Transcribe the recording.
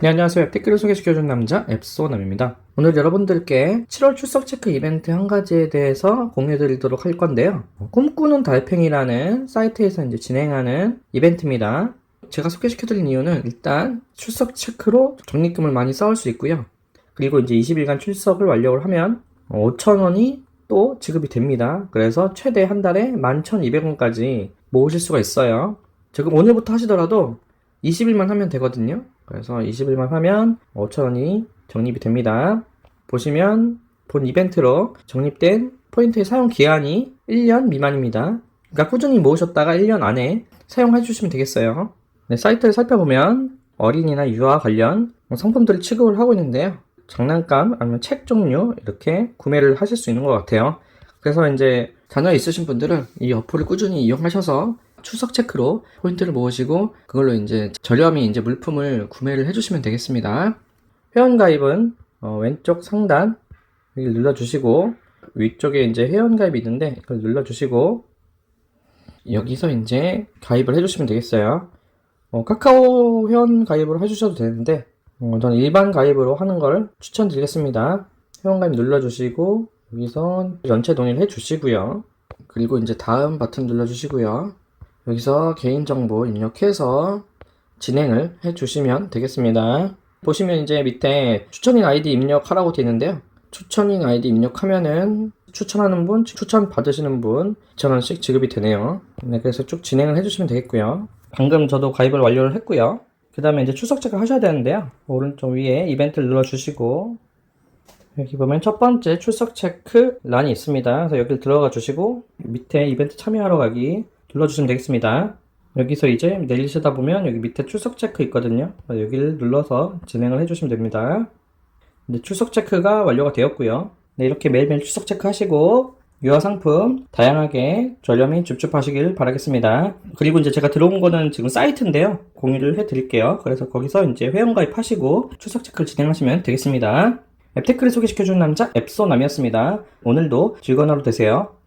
네, 안녕하세요. 앱테크를 소개시켜준 남자 앱소남입니다. 오늘 여러분들께 7월 출석 체크 이벤트 한 가지에 대해서 공유해드리도록 할 건데요. 꿈꾸는 달팽이라는 사이트에서 이제 진행하는 이벤트입니다. 제가 소개시켜드린 이유는 일단 출석 체크로 적립금을 많이 쌓을 수 있고요. 그리고 이제 20일간 출석을 완료를 하면 5,000원이 또 지급이 됩니다. 그래서 최대 한 달에 11,200원까지 모으실 수가 있어요. 지금 오늘부터 하시더라도 20일만 하면 되거든요. 그래서 20일만 하면 5,000원이 적립이 됩니다. 보시면 본 이벤트로 적립된 포인트의 사용 기한이 1년 미만입니다. 그러니까 꾸준히 모으셨다가 1년 안에 사용해 주시면 되겠어요. 네, 사이트를 살펴보면 어린이나 유아 관련 상품들을 취급을 하고 있는데요. 장난감 아니면 책 종류 이렇게 구매를 하실 수 있는 것 같아요. 그래서 이제 자녀 있으신 분들은 이 어플을 꾸준히 이용하셔서 출석 체크로 포인트를 모으시고 그걸로 이제 저렴이 이제 물품을 구매를 해주시면 되겠습니다. 회원 가입은 어, 왼쪽 상단 여기 눌러주시고 위쪽에 이제 회원 가입이 있는데 이걸 눌러주시고 여기서 이제 가입을 해주시면 되겠어요. 어, 카카오 회원 가입으로 해주셔도 되는데 어, 저는 일반 가입으로 하는 걸 추천드리겠습니다. 회원 가입 눌러주시고 여기서 연체 동의를 해주시고요. 그리고 이제 다음 버튼 눌러주시고요. 여기서 개인정보 입력해서 진행을 해 주시면 되겠습니다. 보시면 이제 밑에 추천인 아이디 입력하라고 되어 있는데요. 추천인 아이디 입력하면은 추천하는 분, 추천 받으시는 분 2,000원씩 지급이 되네요. 네, 그래서 쭉 진행을 해주시면 되겠고요. 방금 저도 가입을 완료를 했고요. 그 다음에 이제 출석 체크 하셔야 되는데요. 오른쪽 위에 이벤트를 눌러주시고 여기 보면 첫 번째 출석 체크 란이 있습니다. 그래서 여기를 들어가 주시고 밑에 이벤트 참여하러 가기 눌러주시면 되겠습니다. 여기서 이제 내리시다 보면 여기 밑에 출석 체크 있거든요. 여기를 눌러서 진행을 해주시면 됩니다. 네, 출석 체크가 완료가 되었고요. 네, 이렇게 매일매일 출석 체크 하시고 유아 상품 다양하게 저렴히 줍줍하시길 바라겠습니다. 그리고 이제 제가 들어온 거는 지금 사이트인데요. 공유를 해드릴게요. 그래서 거기서 이제 회원 가입 하시고 출석 체크를 진행하시면 되겠습니다. 앱테크를 소개시켜주는 남자 앱소남이었습니다. 오늘도 즐거운 하루 되세요.